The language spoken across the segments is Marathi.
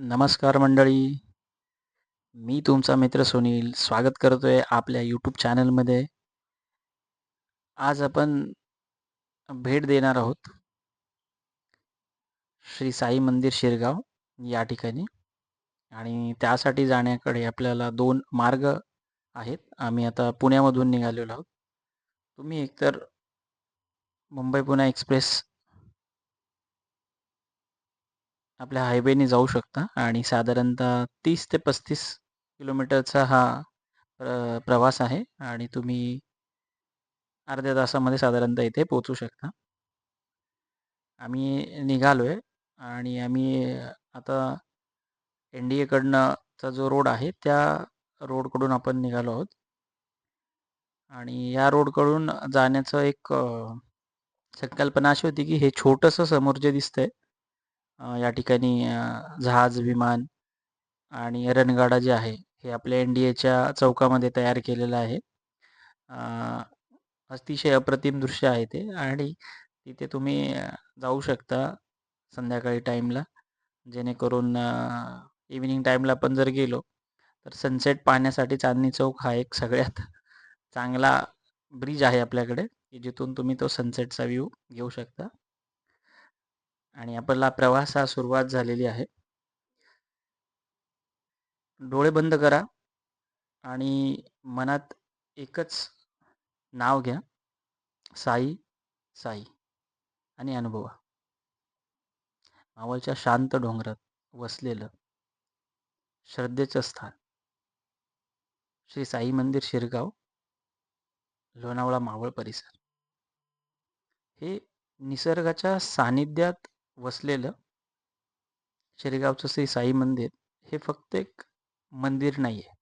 नमस्कार मंडळी. मी तुमचा मित्र सुनील स्वागत करतोय आपल्या यूट्यूब चॅनलमध्ये आज आपण भेट देणार आहोत श्री साई मंदिर शिरगाव या ठिकाणी. आणि त्यासाठी जाण्याकडे आपल्याला दोन मार्ग आहेत. आम्ही आता पुण्यामधून निघालेलो आहोत. तुम्ही एकतर मुंबई पुणे एक्सप्रेस आपल्या हायवेने जाऊ शकता आणि साधारणतः तीस ते पस्तीस किलोमीटरचा हा प्र प्रवास आहे आणि तुम्ही अर्ध्या तासामध्ये साधारणतः इथे पोचू शकता. आम्ही निघालो आहे आणि आम्ही आता एन डी एकडनंचा जो रोड आहे त्या रोडकडून आपण निघालो आहोत. आणि या रोडकडून जाण्याचं एक संकल्पना अशी होती की हे छोटंसं समोर जे दिसतंय या ठिकाणी जहाज विमान आणि रणगाडा जे आहे हे आपल्या एन डी एच्या चौकामध्ये तयार केलेलं आहे. अतिशय अप्रतिम दृश्य आहे ते आणि तिथे तुम्ही जाऊ शकता संध्याकाळी टाईमला. जेणेकरून इव्हिनिंग टाईमला पण जर गेलो तर सनसेट पाहण्यासाठी चांदणी चौक हा एक सगळ्यात चांगला ब्रिज आहे आपल्याकडे की जिथून तुम्ही तो सनसेटचा व्ह्यू घेऊ शकता. आणि आपला प्रवास हा सुरुवात झालेली आहे. डोळे बंद करा आणि मनात एकच नाव घ्या. साई साई आणि अनुभवा. मावळच्या शांत डोंगरात वसलेलं श्रद्धेचं स्थान. श्री साई मंदिर शिरगाव लोणावळा मावळ परिसर. हे निसर्गाच्या सानिध्यात वसलेलं शिरगावचं श्री साई मंदिर हे फक्त एक मंदिर नाही आहे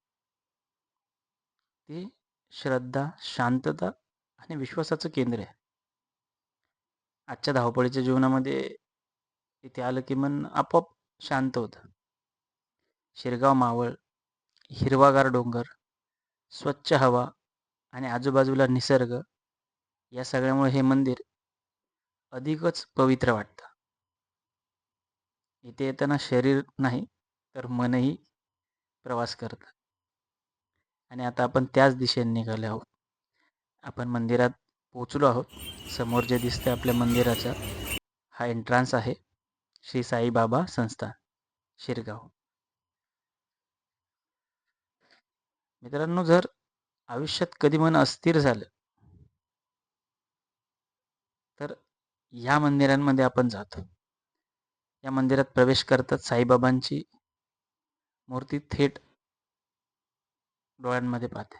ते श्रद्धा शांतता आणि विश्वासाचं केंद्र आहे. आजच्या धावपळीच्या जीवनामध्ये इथे आलं की मन आपोआप शांत होतं. शिरगाव मावळ हिरवागार डोंगर स्वच्छ हवा आणि आजूबाजूला निसर्ग या सगळ्यामुळे हे मंदिर अधिकच पवित्र वाटतं. इथे येताना शरीर नाही तर मनही प्रवास करतं. आणि आता आपण त्याच दिशेने निघाले आहोत. आपण मंदिरात पोचलो आहोत. समोर जे दिसते आपल्या मंदिराचा हा एंट्रान्स आहे श्री साईबाबा संस्थान शिरगाव. मित्रांनो जर आयुष्यात कधी मन अस्थिर झालं तर ह्या मंदिरांमध्ये आपण जातो. या मंदिरात प्रवेश करतात साईबाबांची मूर्ती थेट डोळ्यांमध्ये पाहते.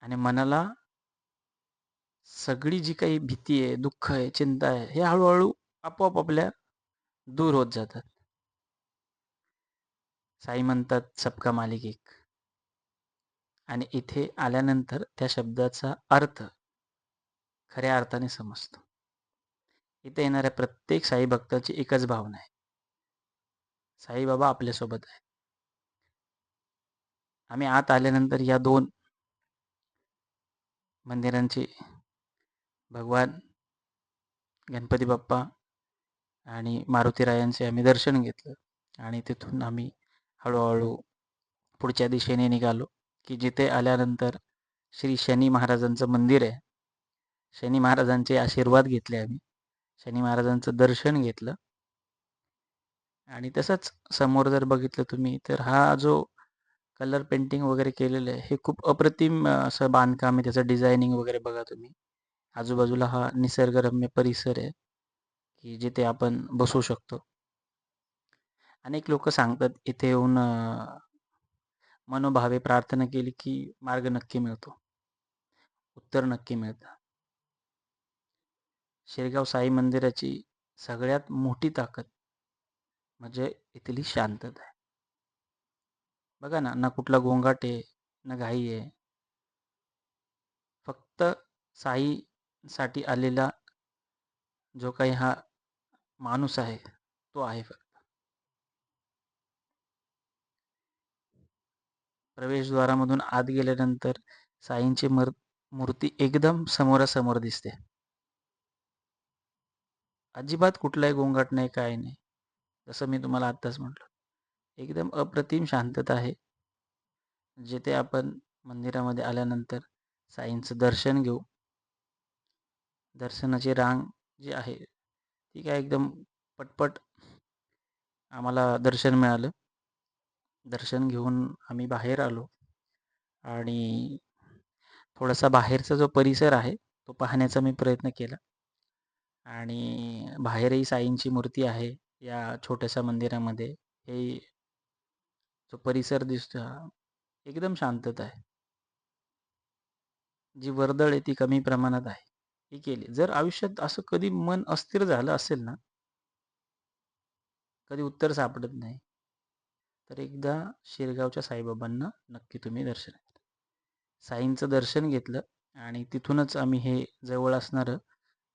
आणि मनाला सगळी जी काही भीती आहे दुःख आहे चिंता आहे हे हळूहळू आपोआप आपल्या दूर होत जातात. साई म्हणतात सबका मालिक एक. आणि इथे आल्यानंतर त्या शब्दाचा अर्थ खऱ्या अर्थाने समजतो. इथे येणाऱ्या प्रत्येक साई भक्ताची एकच भावना आहे. साईबाबा आपल्यासोबत आहे आम्ही आत आल्यानंतर या दोन मंदिरांची भगवान गणपती बाप्पा आणि मारुतीरायांचे आम्ही दर्शन घेतलं आणि तिथून आम्ही हळूहळू पुढच्या दिशेने निघालो की जिथे आल्यानंतर श्री शनी महाराजांचं मंदिर आहे. शनी महाराजांचे आशीर्वाद घेतले आम्ही. शनी महाराजांचं दर्शन घेतलं. आणि तसंच समोर जर बघितलं तुम्ही तर हा जो कलर पेंटिंग वगैरे केलेलं आहे हे खूप अप्रतिम असं बांधकाम आहे. त्याचं डिझायनिंग वगैरे बघा तुम्ही. आजूबाजूला हा निसर्गरम्य परिसर आहे की जिथे आपण बसू शकतो. अनेक लोक सांगतात इथे येऊन मनोभावे प्रार्थना केली की मार्ग नक्की मिळतो. उत्तर नक्की मिळतं. शिरगाव साई मंदिराची सगळ्यात मोठी ताकद म्हणजे इथली शांतता आहे. बघा ना ना कुठला गोंगाट आहे ना घाई आहे. फक्त साईसाठी आलेला जो काही हा माणूस आहे तो आहे फक्त. प्रवेशद्वारामधून आत गेल्यानंतर साईंची मूर्ती एकदम समोरासमोर दिसते. अजिबात कुठलाही गोंगाट नाही काय नाही. जसं मी तुम्हाला आत्ताच म्हटलं. एकदम अप्रतिम शांतता आहे. जिथे आपण मंदिरामध्ये आल्यानंतर साईंचं दर्शन घेऊ. दर्शनाची रांग जी आहे ती काय एकदम पटपट आम्हाला दर्शन मिळालं. दर्शन घेऊन आम्ही बाहेर आलो. आणि थोडासा बाहेरचा जो परिसर आहे तो पाहण्याचा मी प्रयत्न केला. आणि बाहेरही साईंची मूर्ती आहे या छोट्याशा मंदिरामध्ये. हे जो परिसर दिसतो एकदम शांतता आहे. जी वर्दळ आहे ती कमी प्रमाणात आहे. ही केली. जर आयुष्यात असं कधी मन अस्थिर झालं असेल ना कधी उत्तर सापडत नाही तर एकदा शिरगावच्या साईबाबांना नक्की तुम्ही दर्शन साईंचं दर्शन घेतलं आणि तिथूनच आम्ही हे जवळ असणारं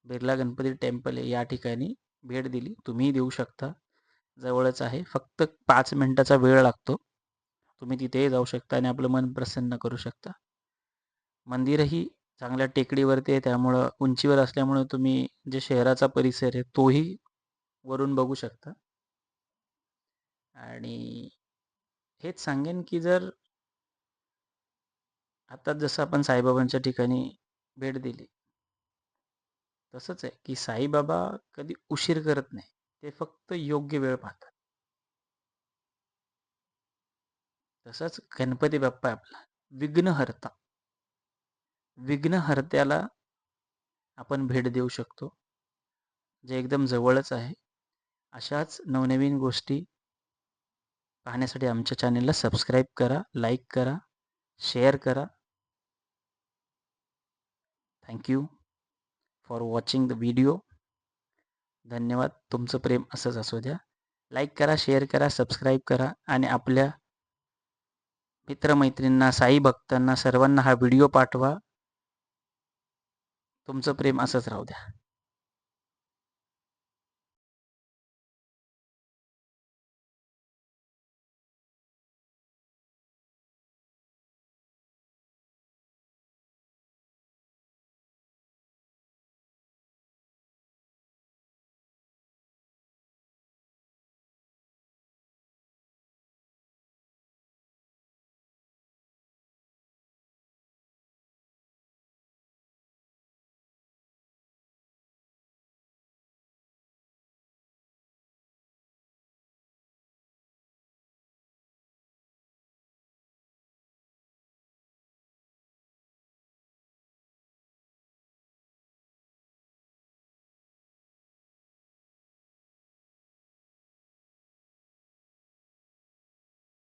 बिर्ला गणपती टेम्पल आहे या ठिकाणी भेट दिली. तुम्हीही देऊ शकता. जवळच आहे. फक्त पाच मिनटाचा वेळ लागतो. तुम्ही तिथेही जाऊ शकता आणि आपलं मन प्रसन्न करू शकता. मंदिरही चांगल्या टेकडीवरती आहे. त्यामुळं उंचीवर असल्यामुळं तुम्ही जे शहराचा परिसर आहे तोही वरून बघू शकता. आणि हेच सांगेन की जर आता जसं आपण साईबाबांच्या ठिकाणी भेट दिली तसंच आहे की साईबाबा कधी उशीर करत नाही. ते फक्त योग्य वेळ पाहतात. तसंच गणपती बाप्पा आपला विघ्नहर्ता. विघ्नहर्त्याला आपण भेट देऊ शकतो. जे एकदम जवळच आहे. अशाच नवनवीन गोष्टी पाहण्यासाठी आमच्या चॅनेलला सबस्क्राईब करा लाईक करा शेअर करा. Thank you for watching the video धन्यवाद. तुमचं प्रेम असंच असू द्या. लाईक करा शेअर करा सबस्क्राईब करा आणि आपल्या मित्रमैत्रींना साई भक्तांना सर्वांना हा व्हिडिओ पाठवा. तुमचं प्रेम असंच राहू द्या.